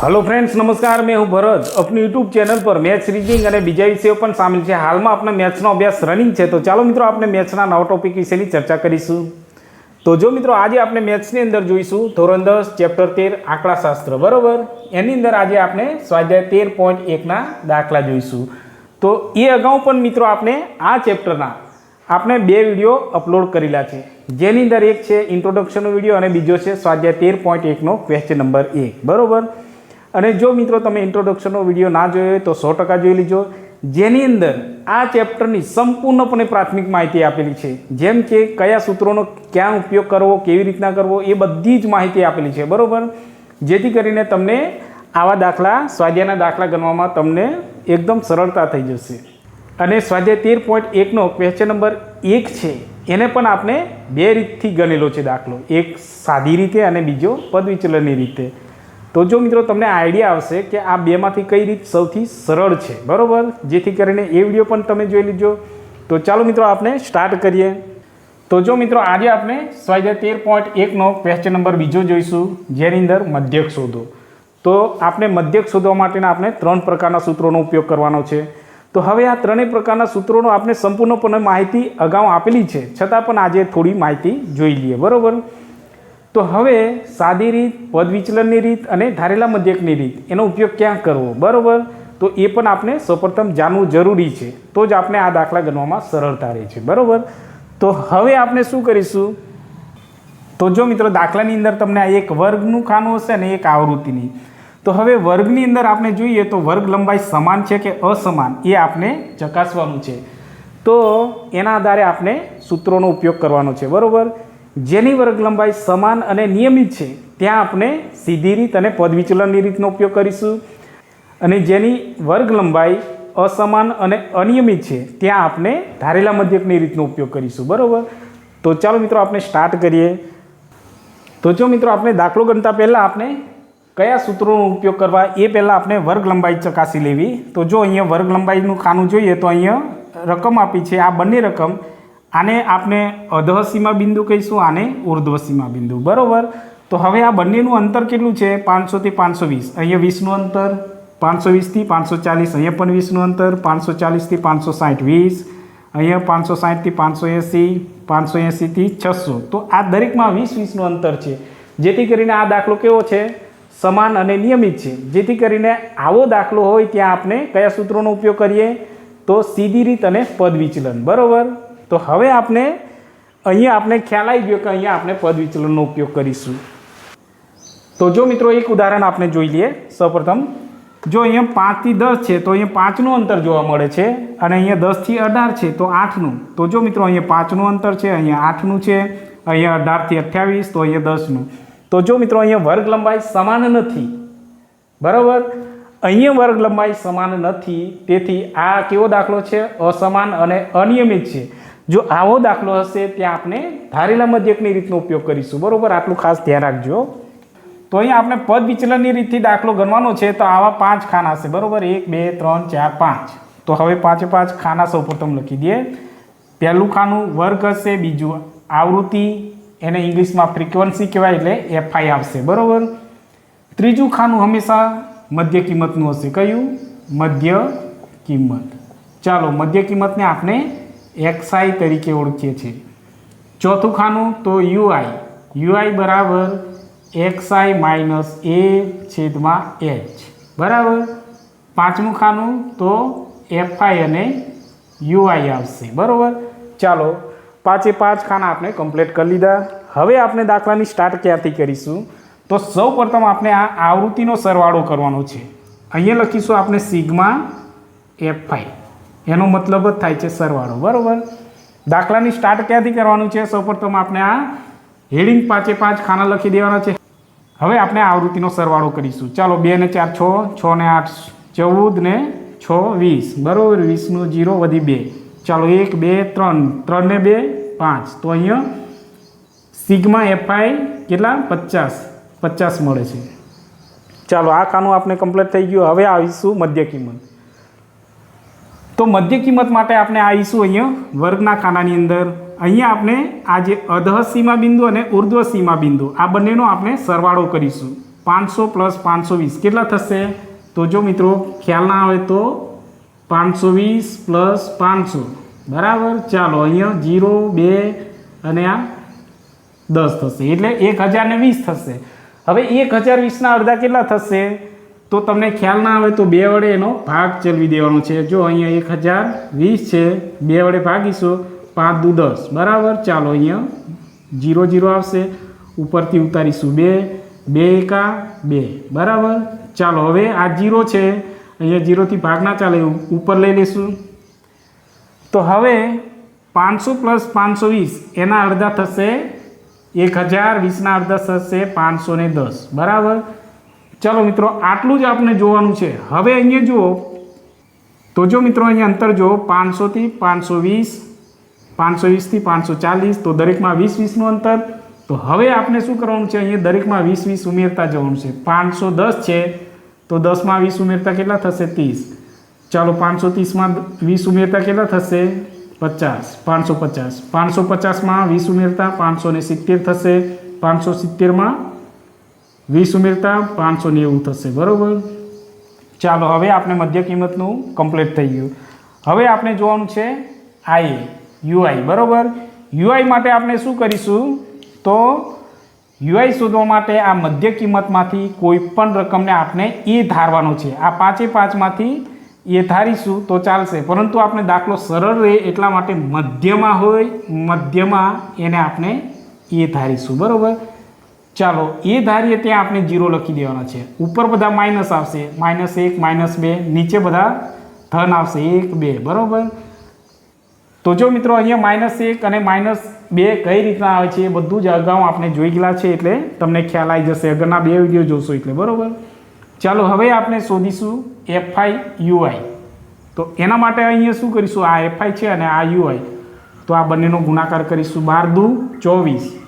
Hello friends નમસ્કાર. મેં હું ભરત. આપની યુટ્યુબ ચેનલ પર મેથ્સ રીડિંગ અને બીજા વિષયો પણ સામેલ છે. હાલમાં આપણે મેથ્સનો અભ્યાસ રનિંગ છે. તો ચાલો મિત્રો, આપણે મેથ્સના નવા ટોપિક વિશેની ચર્ચા કરીશું. તો જો મિત્રો, આજે આપણે મેથ્સની અંદર જોઈશું ધોરણ દસ ચેપ્ટર તેર, આંકડાશાસ્ત્ર. બરાબર? એની અંદર આજે આપણે સ્વાધ્યાય તેર પોઈન્ટ એકના દાખલા જોઈશું. તો એ અગાઉ પણ મિત્રો, આપણે આ ચેપ્ટરના આપણે બે વીડિયો અપલોડ કરેલા છે. જેની અંદર એક છે ઇન્ટ્રોડક્શનનો વીડિયો અને બીજો છે સ્વાધ્યાય તેર પોઈન્ટ એકનો ક્વેશ્ચન નંબર એક. બરાબર? અને જો મિત્રો તમે ઇન્ટ્રોડક્શનનો વીડિયો ના જોયો હોય તો સો ટકા જોઈ લીજો. જેની અંદર આ ચેપ્ટરની સંપૂર્ણપણે પ્રાથમિક માહિતી આપેલી છે. જેમ કે કયા સૂત્રોનો ક્યાં ઉપયોગ કરવો, કેવી રીતના કરવો, એ બધી જ માહિતી આપેલી છે. બરાબર? જેથી કરીને તમને આવા દાખલા, સ્વાધ્યાયના દાખલા ગણવામાં તમને એકદમ સરળતા થઈ જશે. અને સ્વાધ્યાય તેર પોઈન્ટ એકનો ક્વેશ્ચન નંબર એક છે. એને પણ આપણે બે રીતથી ગણેલો છે દાખલો. એક સાદી રીતે અને બીજો પદવિચલનની રીતે. તો જો મિત્રો તમને આઈડિયા આવશે કે આ બેમાંથી કઈ રીત સૌથી સરળ છે, બરાબર? જેથી કરીને એ વીડિયો પણ તમે જોઈ લીજો. તો ચાલો મિત્રો આપણે સ્ટાર્ટ કરીએ. તો જો મિત્રો આજે આપણે સ્વાધ્યાય તેર પોઈન્ટ એકનો ક્વેશ્ચન નંબર બીજો જોઈશું, જેની અંદર મધ્યક શોધો. તો આપણે મધ્યક શોધવા માટેના આપણે ત્રણ પ્રકારના સૂત્રોનો ઉપયોગ કરવાનો છે. તો હવે આ ત્રણેય પ્રકારના સૂત્રોનો આપણે સંપૂર્ણપણે માહિતી અગાઉ આપેલી છે. છતાં પણ આજે થોડી માહિતી જોઈ લઈએ, બરાબર? તો હવે સાદી રીત પદવિચલનની રીત અને ધારેલા મધ્યકની રીત, એનો ઉપયોગ ક્યાં કરવો? બરાબર? તો એ પણ આપણે સૌપ્રથમ જાણવું જરૂરી છે. તો જ આપણે આ દાખલા ગણવામાં સરળતા રહે છે. બરાબર? તો હવે આપણે શું કરીશું? તો જો મિત્રો, દાખલાની અંદર તમને આ એક વર્ગનું ખાનું હશે અને એક આવૃત્તિની. તો હવે વર્ગની અંદર આપણે જોઈએ તો વર્ગ લંબાઈ સમાન છે કે અસમાન? એ આપણે ચકાસવાનું છે. તો એના આધારે આપણે સૂત્રોનો ઉપયોગ કરવાનો છે. બરાબર? જેની વર્ગ લંબાઈ સમાન અને નિયમિત છે, ત્યાં આપણે સીધી રીત અને પદવિચલનની રીતનો ઉપયોગ કરીશું. અને જેની વર્ગ લંબાઈ અસમાન અને અનિયમિત છે, ત્યાં આપણે ધારેલા મધ્યકની રીતનો ઉપયોગ કરીશું, બરાબર? તો ચાલો મિત્રો, આપણે સ્ટાર્ટ કરીએ. તો જો મિત્રો, આપણે દાખલો ગણતા પહેલાં આપણે કયા સૂત્રોનો ઉપયોગ કરવા, એ પહેલાં આપણે વર્ગ લંબાઈ ચકાસી લેવી. તો જો અહીંયા વર્ગ લંબાઈનું ખાનું જોઈએ, તો અહીંયા રકમ આપી છે. આ બંને રકમ આને આપણે અધઃસીમા બિંદુ કહીશું, આને ઉર્ધ્વસીમા બિંદુ. બરાબર? તો હવે આ બંનેનું અંતર કેટલું છે? પાંચસોથી પાંચસો વીસ. અહીંયા વીસનું અંતર, પાંચસો વીસથી પાંચસો ચાલીસ. અહીંયા પણ વીસનું અંતર, પાંચસો ચાલીસથી પાંચસો સાઠ વીસ. અહીંયા પાંચસો સાઠથી પાંચસો એંસી, પાંચસો એંસીથી છસો. તો આ દરેકમાં વીસ વીસનું અંતર છે. જેથી કરીને આ દાખલો કેવો છે? સમાન અને નિયમિત છે. જેથી કરીને આવો દાખલો હોય ત્યાં આપણે કયા સૂત્રોનો ઉપયોગ કરીએ? તો સીધી રીત અને પદ વિચલન. બરાબર? તો હવે આપણે અહીંયા આપણે ખ્યાલ આવી ગયો કે અહીંયા આપણે પદ વિચલનનો ઉપયોગ કરીશું. તો જો મિત્રો એક ઉદાહરણ આપણે જોઈ લઈએ. સૌપ્રથમ, જો અહીંયા પાંચથી દસ છે, તો અહીંયા પાંચનું અંતર જોવા મળે છે અને અહીંયા દસથી અઢાર છે, તો આઠનું. તો જો મિત્રો અહીંયા પાંચનું અંતર છે, અહીંયા આઠનું છે, અહીંયા અઢારથી અઠ્યાવીસ, તો અહીંયા દસનું. તો જો મિત્રો અહીંયા વર્ગ લંબાઈ સમાન નથી, બરાબર? અહીંયા વર્ગ લંબાઈ સમાન નથી, તેથી આ કેવો દાખલો છે? અસમાન અને અનિયમિત છે. જો આવો દાખલો હશે, ત્યાં આપણે ધારેલા મધ્યકની રીતનો ઉપયોગ કરીશું. બરાબર? આટલું ખાસ ધ્યાન રાખજો. તો અહીંયા આપણે પદ વિચલનની રીતથી દાખલો ગણવાનો છે, તો આવા પાંચ ખાના હશે. બરાબર? એક, બે, ત્રણ, ચાર, પાંચ. તો હવે પાંચે પાંચ ખાના સૌપ્રથમ લખી દઈએ. પહેલું ખાનું વર્ગ હશે, બીજું આવૃત્તિ, એને ઇંગ્લિશમાં ફ્રિકવન્સી કહેવાય, એટલે એફઆઈ આવશે. બરાબર? ત્રીજું ખાનું હંમેશા મધ્ય કિંમતનું હશે. કયું? મધ્ય કિંમત. ચાલો, મધ્ય કિંમતને આપણે એક્સઆઈ તરીકે ઓળખીએ છીએ. ચોથું ખાનું તો યુઆઈ યુઆઈ બરાબર એક્સઆઈ માઇનસ એ છેદમાં એચ બરાબર? પાંચમું ખાનું તો એફઆઈ અને યુઆઈ આવશે. બરાબર? ચાલો, પાંચે પાંચ ખાના આપણે કમ્પ્લીટ કરી લીધા. હવે આપણે દાખલાની સ્ટાર્ટ ક્યાંથી કરીશું? તો સૌ પ્રથમ આપણે આ આવૃત્તિનો સરવાળો કરવાનો છે. અહીંયા લખીશું આપણે સિગ્મા એફઆઈ એનો મતલબ જ થાય છે સરવાળો, બરાબર? દાખલાની સ્ટાર્ટ ક્યાંથી કરવાનું છે? સૌપ્રથમ આપણે આ હેડિંગ પાંચે પાંચ ખાના લખી દેવાના છે. હવે આપણે આવૃત્તિનો સરવાળો કરીશું. ચાલો બે ને ચાર છ છ ને આઠ ચૌદ ને છ વીસ. બરાબર? વીસનું જીરો વધી બે. ચાલો એક, બે, ત્રણ. ત્રણ ને બે, પાંચ. તો અહીંયા સિગ્મા એફઆઈ કેટલા? પચાસ. પચાસ મળે છે. ચાલો આ ખાનું આપણે કમ્પ્લીટ થઈ ગયું. હવે આવીશું મધ્ય કિંમત. તો મધ્ય કિંમત માટે આપણે આવીશું અહીંયા વર્ગના ખાનાની અંદર. અહીંયા આપણે આ જે અધઃ સીમા બિંદુ અને ઉર્ધ્વ સીમા બિંદુ આ બંનેનો આપણે સરવાળો કરીશું. પાંચસો પ્લસ પાંચસો વીસ. કેટલા થશે? તો જો મિત્રો ખ્યાલ ના આવે તો પાંચસો વીસ પ્લસ પાંચસો. બરાબર? ચાલો, અહીંયા જીરો, બે અને આ દસ થશે. એટલે એક હજાર ને વીસ થશે. હવે એક હજાર વીસના અડધા કેટલા થશે? તો તમને ખ્યાલ ના આવે તો બે વડે એનો ભાગ ચલવી દેવાનો છે. જો અહીંયા એક હજાર વીસ છે, બે વડે ભાગીશું, પાંચ દુ દસ. બરાબર? ચાલો અહીંયા જીરો જીરો આવશે. ઉપરથી ઉતારીશું બે બે એકા બે. બરાબર? ચાલો, હવે આ જીરો છે. અહીંયા જીરોથી ભાગ ના ચાલે, ઉપર લઈ લઈશું તો હવે પાંચસો પ્લસ પાંચસો વીસ, એના અડધા થશે એક હજાર, વીસના અડધા થશે પાંચસો ને દસ. બરાબર? ચાલો મિત્રો, આટલું જ આપણે જોવાનું છે. હવે અહીંયા જુઓ. તો જો મિત્રો, અહીંયા અંતર જુઓ, પાંચસોથી પાંચસો વીસ પાંચસો વીસથી પાંચસો ચાલીસ તો દરેકમાં વીસ વીસનું અંતર. તો હવે આપણે શું કરવાનું છે? અહીંયા દરેકમાં વીસ વીસ ઉમેરતા જવાનું છે. પાંચસો દસ છે. તો દસમાં વીસ ઉમેરતા કેટલા થશે? ત્રીસ. ચાલો, પાંચસો ત્રીસમાં વીસ ઉમેરતા કેટલા થશે? પચાસ. પાંચસો પચાસ. પાંચસો પચાસમાં વીસ ઉમેરતા પાંચસો સિત્તેર થશે. પાંચસો સિત્તેરમાં વીસ ઉમેરતા પાંચસો નેવું થશે, બરાબર? ચાલો, હવે આપણે મધ્ય કિંમતનું કમ્પ્લીટ થઈ ગયું. હવે આપણે જોવાનું છે આઈ યુઆઈ બરાબર? યુઆઈ માટે આપણે શું કરીશું? તો યુઆઈ શોધવા માટે આ મધ્ય કિંમતમાંથી કોઈ પણ રકમને આપણે એ ધારવાનો છે. આ પાંચે પાંચમાંથી એ ધારીશું તો ચાલશે. પરંતુ આપણે દાખલો સરળ રહે એટલા માટે મધ્યમાં હોય, મધ્યમાં એને આપણે એ ધારીશું, બરાબર? ચાલો, એ ધારીએ ત્યાં આપણે જીરો લખી દેવાના છે. ઉપર બધા માઇનસ આવશે. માઇનસ એક માઇનસ બે, નીચે બધા ધન આવશે. એક, બે. બરાબર? તો જો મિત્રો, અહીંયા માઇનસ એક અને માઇનસ બે કઈ રીતના આવે છે એ બધું જ અગાઉ આપણે જોઈ ગયેલા છે એટલે તમને ખ્યાલ આવી જશે. અગરના બે વીડિયો જોશો એટલે. બરાબર? ચાલો, હવે આપણે શોધીશું એફઆઈ યુઆઈ તો એના માટે અહીંયા શું કરીશું? આ એફઆઈ છે અને આ યુઆઈ તો આ બંનેનો ગુણાકાર કરીશું. બાર દુ ચોવીસ.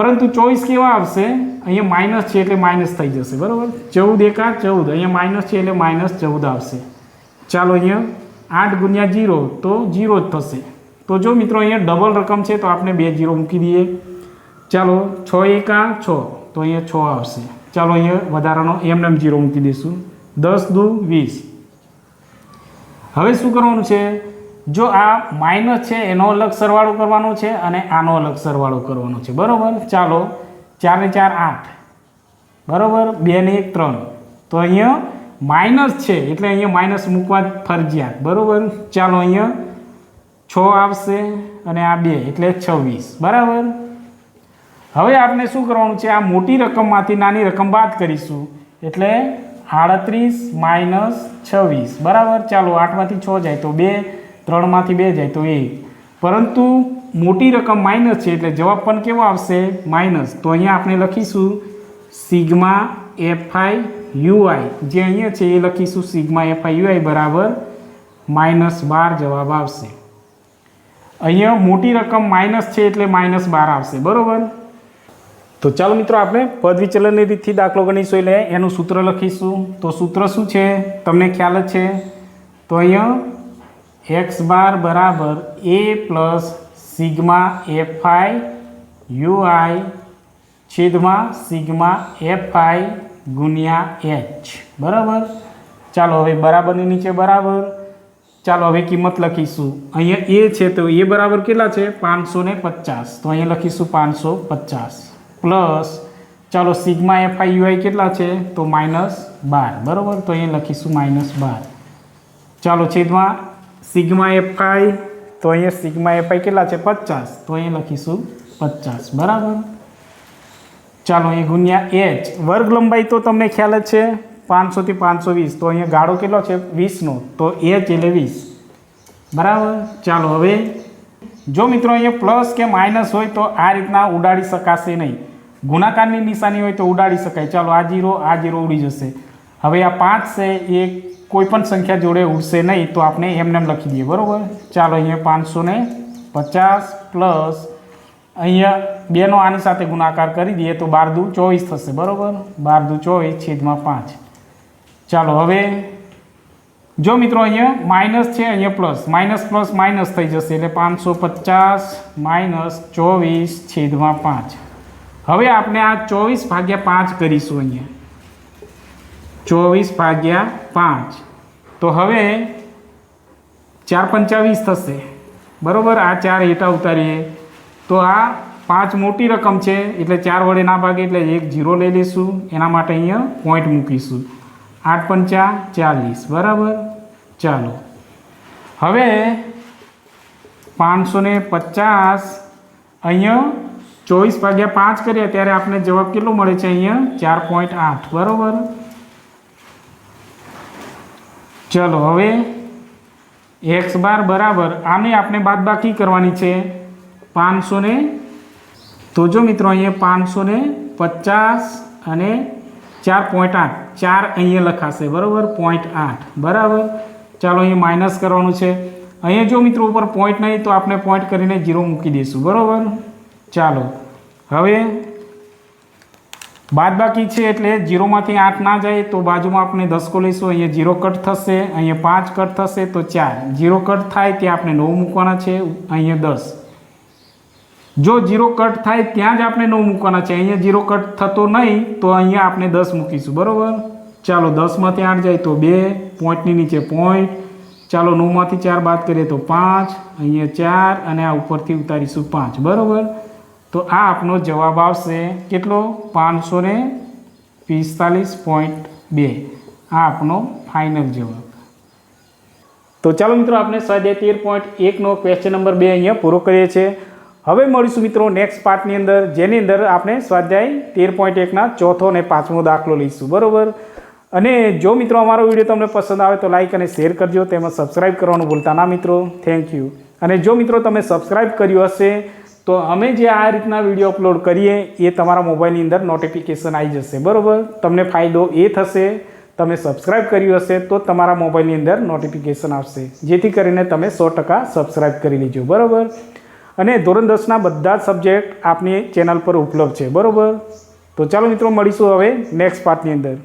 પરંતુ ચોઈસ કેવા આવશે? અહીંયા માઇનસ છે એટલે માઇનસ થઈ જશે, બરાબર? ચૌદ એકા ચૌદ, અહીંયા માઇનસ છે એટલે માઇનસ ચૌદ આવશે. ચાલો અહીંયા આઠ ગુણ્યા જીરો તો જીરો જ થશે. તો જો મિત્રો અહીંયા ડબલ રકમ છે તો આપણે બે જીરો મૂકી દઈએ. ચાલો છ એકા છ, તો અહીંયા છ આવશે. ચાલો અહીંયા વધારાનો એમ એમ જીરો મૂકી દઈશું. દસ દુ વીસ. હવે શું કરવાનું છે? જો આ માઇનસ છે, એનો અલગ સરવાળો કરવાનો છે અને આનો અલગ સરવાળો કરવાનો છે. બરાબર? ચાલો ચાર ને ચાર આઠ. બરાબર? બે ને એક ત્રણ. તો અહીંયા માઇનસ છે, એટલે અહીંયા માઇનસ મૂકવા ફરજિયાત. બરાબર? ચાલો અહીંયા છ આવશે અને આ બે, એટલે છવ્વીસ. બરાબર? હવે આપણે શું કરવાનું છે? આ મોટી રકમમાંથી નાની રકમ બાદ કરીશું. એટલે આડત્રીસ માઇનસ છવ્વીસ. બરાબર? ચાલો, આઠમાંથી છ જાય તો બે ત્રણમાંથી બે જાય તો એક. પરંતુ મોટી રકમ માઇનસ છે એટલે જવાબ પણ કેવો આવશે? માઇનસ તો અહીંયા આપણે લખીશું સિગ્મા એફઆઈ યુઆઈ. જે અહીંયા છે એ લખીશું સિગ્મા એફઆઈ યુઆઈ બરાબર માઇનસ બાર જવાબ આવશે. અહીંયા મોટી રકમ માઇનસ છે એટલે માઇનસ બાર આવશે. બરાબર? તો ચાલો મિત્રો આપણે પદ રીતથી દાખલો ગણીશું એટલે એનું સૂત્ર લખીશું. તો સૂત્ર શું છે? તમને ખ્યાલ જ છે? તો અહીંયા એક્સ બાર બરાબર A plus sigma FI UI છેદમાં સિગ્મા એફઆઈ ગુણ્યા એચ બરાબર? ચાલો હવે બરાબરની નીચે બરાબર. ચાલો હવે કિંમત લખીશું. અહીંયા એ છે તો એ બરાબર કેટલા છે? પાંચસો ને પચાસ. તો અહીંયા લખીશું પાંચસો પચાસ. પ્લસ ચાલો સિગ્મા એફઆઈ યુઆઈ કેટલા છે? તો માઇનસ બાર. બરાબર? તો અહીંયા લખીશું માઇનસ બાર. ચાલો છેદમાં સિગ્મા એફઆઈ તો અહીંયા સિગ્મા એફઆઈ કેટલા છે? પચાસ. તો અહીંયા લખીશું પચાસ. બરાબર? ચાલો અહીં ગુણ્યા એચ. વર્ગ લંબાઈ તો તમને ખ્યાલ જ છે પાંચસોથી પાંચસો વીસ. તો અહીંયા ગાળો કેટલો છે? વીસનો. તો એચ એટલે વીસ. બરાબર? ચાલો, હવે જો મિત્રો અહીંયા પ્લસ કે માઇનસ હોય તો આ રીતના ઉડાડી શકાશે નહીં. ગુણાકારની નિશાની હોય તો ઉડાડી શકાય. ચાલો, આ જીરો આ જીરો ઉડી જશે. હવે આ પાંચ છે એ કોઈ પણ સંખ્યા જોડે ઉડશે નહીં, તો આપણે એમને એમ લખી દઈએ, બરાબર? ચાલો, અહીંયા પાંચસો ને પચાસ પ્લસ અહીંયા બેનો આની સાથે ગુણાકાર કરી દઈએ, તો બાર દુ ચોવીસ થશે, બરાબર? બાર દુ ચોવીસ છેદમાં પાંચ. ચાલો, હવે જો મિત્રો અહીંયા માઇનસ છે, અહીંયા પ્લસ. માઇનસ પ્લસ માઇનસ થઈ જશે, એટલે પાંચસો પચાસ માઇનસ ચોવીસ છેદમાં પાંચ. હવે આપણે આ ચોવીસ ભાગ્યા પાંચ કરીશું અહીંયા. ચોવીસ ભાગ્યા પાંચ. તો હવે ચાર પંચાવીસ થશે. બરાબર? આ ચાર હેઠા ઉતારીએ. તો આ પાંચ મોટી રકમ છે, એટલે ચાર વડે ના ભાગે એટલે એક જીરો લઈ લઈશું. એના માટે અહીંયા પોઈન્ટ મૂકીશું. આઠ પંચા ચાલીસ. બરાબર? ચાલો. હવે પાંચસો ને પચાસ અહીંયા ચોવીસ ભાગ્યા પાંચ કરીએ ત્યારે આપણે જવાબ કેટલો મળે છે અહીંયા? ચાર પોઈન્ટ આઠ. બરાબર? ચલો, હવે એક્સ બાર બરાબર, આને આપણે બાદબાકી કરવાની છે પાંચસો ને, તો જો મિત્રો અહીંયા પાંચસો ને પચાસ અને ચાર પોઈન્ટ આઠ, ચાર અહીંયા લખાશે, બરાબર? પોઈન્ટ આઠ, બરાબર? ચાલો, અહીંયા માઇનસ કરવાનું છે. અહીંયા જો મિત્રો ઉપર પોઈન્ટ નહીં, તો આપણે પોઈન્ટ કરીને જીરો મૂકી દઈશું, બરાબર? ચાલો, હવે બાદબાકી છે એટલે જીરોમાંથી આઠ ના જાય તો બાજુમાં આપણે દસકો લઈશું અહીંયા જીરો કટ થશે, અહીંયા પાંચ કટ થશે તો ચાર. જીરો કટ થાય ત્યાં આપણે નવ મૂકવાના છે, અહીંયા દસ. જો જીરો કટ થાય ત્યાં જ આપણે નવ મૂકવાના છે, અહીંયા જીરો કટ થતો નહીં તો અહીંયા આપણે દસ મૂકીશું, બરાબર? ચાલો દસમાંથી આઠ જાય તો બે, પોઈન્ટની નીચે પોઈન્ટ. ચાલો નવમાંથી ચાર બાદ કરીએ તો પાંચ, અહીંયા ચાર અને આ ઉપરથી ઉતારીશું પાંચ, બરાબર? તો આ આપનો જવાબ આવશે કેટલો? પાંચસો ને પિસ્તાલીસ પોઈન્ટ બે. આ આપનો ફાઇનલ જવાબ. તો ચાલો મિત્રો આપણે સ્વાધ્યાય તેર પોઈન્ટ એકનો ક્વેશ્ચન નંબર બે અહીંયા પૂરો કરીએ છીએ. હવે મળીશું મિત્રો નેક્સ્ટ પાર્ટની અંદર, જેની અંદર આપણે સ્વાધ્યાય તેર પોઈન્ટ એકના ચોથો અને પાંચમો દાખલો લઈશું. બરાબર? અને જો મિત્રો અમારો વીડિયો તમને પસંદ આવે તો લાઇક અને શેર કરજો. તેમજ સબસ્ક્રાઇબ કરવાનું ભૂલતા ના મિત્રો. થેન્ક યુ અને જો મિત્રો તમે સબસ્ક્રાઇબ કર્યું હશે તો અમે જે આ રીતના વીડિયો અપલોડ કરીએ, એ તમારા મોબાઈલની અંદર નોટિફિકેશન આવી જશે, બરાબર? તમને ફાયદો એ થશે, તમે સબસ્ક્રાઇબ કર્યું હશે, તો તમારા મોબાઈલની અંદર નોટિફિકેશન આવશે. જેથી કરીને તમે સો ટકા સબસ્ક્રાઈબ કરી લેજો, બરાબર? અને ધોરણ દસના બધા જ સબ્જેક્ટ આપની ચેનલ પર ઉપલબ્ધ છે, બરાબર? તો ચાલો મિત્રો, મળીશું હવે નેક્સ્ટ પાર્ટની અંદર.